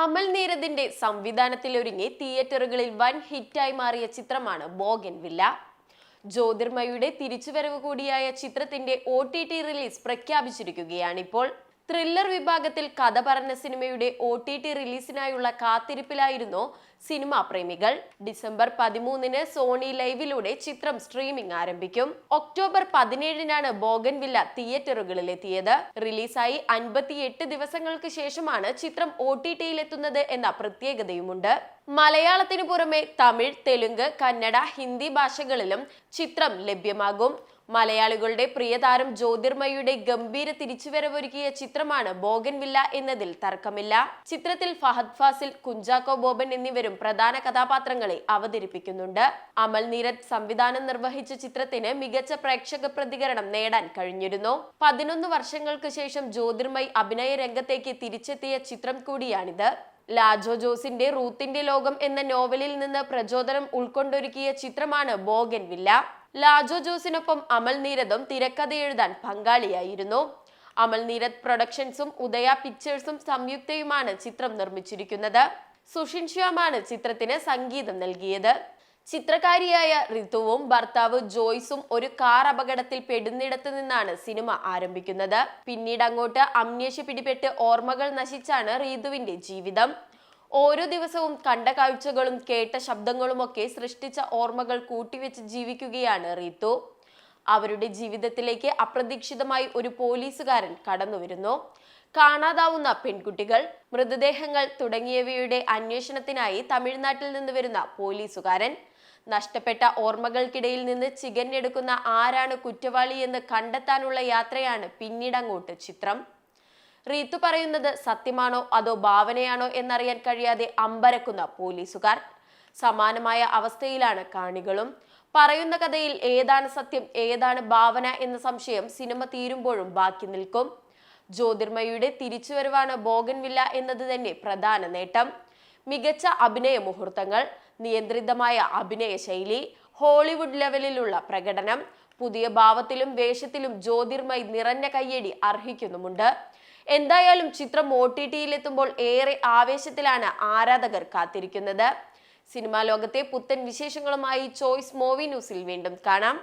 അമൽ നീരദിന്റെ സംവിധാനത്തിൽ ഒരുങ്ങി തിയേറ്ററുകളിൽ വൻ ഹിറ്റായി മാറിയ ചിത്രമാണ് ബോഗൻ വില്ല. ജ്യോതിർമയുടെ തിരിച്ചുവരവ് കൂടിയായ ചിത്രത്തിന്റെ ഒ ടി ടി റിലീസ് പ്രഖ്യാപിച്ചിരിക്കുകയാണിപ്പോൾ. ത്രില്ലർ വിഭാഗത്തിൽ കഥ പറഞ്ഞ സിനിമയുടെ ഒ ടി ടി റിലീസിനായുള്ള കാത്തിരിപ്പിലായിരുന്നു സിനിമാ പ്രേമികൾ. ഡിസംബർ പതിമൂന്നിന് സോണി ലൈവിലൂടെ ചിത്രം സ്ട്രീമിംഗ് ആരംഭിക്കും. ഒക്ടോബർ പതിനേഴിനാണ് ബോഗൻവില്ല തിയേറ്ററുകളിലെത്തിയത്. റിലീസായി അൻപത്തിയെട്ട് ദിവസങ്ങൾക്ക് ശേഷമാണ് ചിത്രം ഒ ടി ടിയിലെത്തുന്നത് എന്ന പ്രത്യേകതയുമുണ്ട്. മലയാളത്തിനു പുറമെ തമിഴ് തെലുങ്ക് കന്നഡ ഹിന്ദി ഭാഷകളിലും ചിത്രം ലഭ്യമാകും. മലയാളികളുടെ പ്രിയതാരം ജ്യോതിർമയുടെ ഗംഭീര തിരിച്ചുവരവൊരുക്കിയ ചിത്രമാണ് ബോഗൻവില്ല എന്നതിൽ തർക്കമില്ല. ചിത്രത്തിൽ ഫഹദ് ഫാസിൽ കുഞ്ചാക്കോ ബോബൻ എന്നിവരും പ്രധാന കഥാപാത്രങ്ങളെ അവതരിപ്പിക്കുന്നുണ്ട്. അമൽ നീരജ് സംവിധാനം നിർവഹിച്ച ചിത്രത്തിന് മികച്ച പ്രേക്ഷക പ്രതികരണം നേടാൻ കഴിഞ്ഞിരുന്നു. പതിനൊന്ന് വർഷങ്ങൾക്ക് ശേഷം ജ്യോതിർമയ് അഭിനയ രംഗത്തേക്ക് തിരിച്ചെത്തിയ ചിത്രം കൂടിയാണിത്. ലാജോ ജോസിന്റെ റൂത്തിന്റെ ലോകം എന്ന നോവലിൽ നിന്ന് പ്രചോദനം ഉൾക്കൊണ്ടൊരുക്കിയ ചിത്രമാണ് ബോഗൻവില്ല. ലാജോ ജോസിനൊപ്പം അമൽ നീരദും തിരക്കഥ എഴുതാൻ പങ്കാളിയായിരുന്നു. അമൽ നീരദ് പ്രൊഡക്ഷൻസും ഉദയ പിക്ചേഴ്സും സംയുക്തയുമാണ് ചിത്രം നിർമ്മിച്ചിരിക്കുന്നത്. സുഷിൻ ശ്യാമാണ് ചിത്രത്തിന് സംഗീതം നൽകിയത്. ചിത്രകാരിയായ ഋതുവും ഭർത്താവ് ജോയ്സും ഒരു കാർ അപകടത്തിൽ പെടുന്നിടത്ത് നിന്നാണ് സിനിമ ആരംഭിക്കുന്നത്. പിന്നീട് അങ്ങോട്ട് അമ്നേഷ്യ പിടിപെട്ട് ഓർമ്മകൾ നശിച്ചാണ് റീതുവിന്റെ ജീവിതം. ഓരോ ദിവസവും കണ്ട കാഴ്ചകളും കേട്ട ശബ്ദങ്ങളുമൊക്കെ സൃഷ്ടിച്ച ഓർമ്മകൾ കൂട്ടിവെച്ച് ജീവിക്കുകയാണ് റീത്തു. അവരുടെ ജീവിതത്തിലേക്ക് അപ്രതീക്ഷിതമായി ഒരു പോലീസുകാരൻ കടന്നു വരുന്നു കാണാതാവുന്ന പെൺകുട്ടികൾ മൃതദേഹങ്ങൾ തുടങ്ങിയവയുടെ അന്വേഷണത്തിനായി തമിഴ്നാട്ടിൽ നിന്ന് വരുന്ന പോലീസുകാരൻ. നഷ്ടപ്പെട്ട ഓർമ്മകൾക്കിടയിൽ നിന്ന് ചികഞ്ഞെടുക്കുന്ന ആരാണ് കുറ്റവാളി എന്ന് കണ്ടെത്താനുള്ള യാത്രയാണ് പിന്നീടങ്ങോട്ട് ചിത്രം. റീത്തു പറയുന്നത് സത്യമാണോ അതോ ഭാവനയാണോ എന്നറിയാൻ കഴിയാതെ അമ്പരക്കുന്ന പോലീസുകാർ. സമാനമായ അവസ്ഥയിലാണ് കാണികളും. പറയുന്ന കഥയിൽ ഏതാണ് സത്യം ഏതാണ് ഭാവന എന്ന സംശയം സിനിമ തീരുമ്പോഴും ബാക്കി നിൽക്കും. ജ്യോതിർമയുടെ തിരിച്ചുവരവാണ് ബോഗൻവില്ല എന്നത് തന്നെ പ്രധാന നേട്ടം. മികച്ച അഭിനയ മുഹൂർത്തങ്ങൾ നിയന്ത്രിതമായ അഭിനയ ശൈലി ഹോളിവുഡ് ലെവലിലുള്ള പ്രകടനം പുതിയ ഭാവത്തിലും വേഷത്തിലും ജ്യോതിർമയ് നിറഞ്ഞ കയ്യടി അർഹിക്കുന്നുമുണ്ട്. എന്തായാലും ചിത്രം ഒ ടി ടിയിലെത്തുമ്പോൾ ഏറെ ആവേശത്തിലാണ് ആരാധകർ കാത്തിരിക്കുന്നത്. സിനിമാ ലോകത്തെ പുത്തൻ വിശേഷങ്ങളുമായി ചോയ്സ് മൂവി ന്യൂസിൽ വീണ്ടും കാണാം.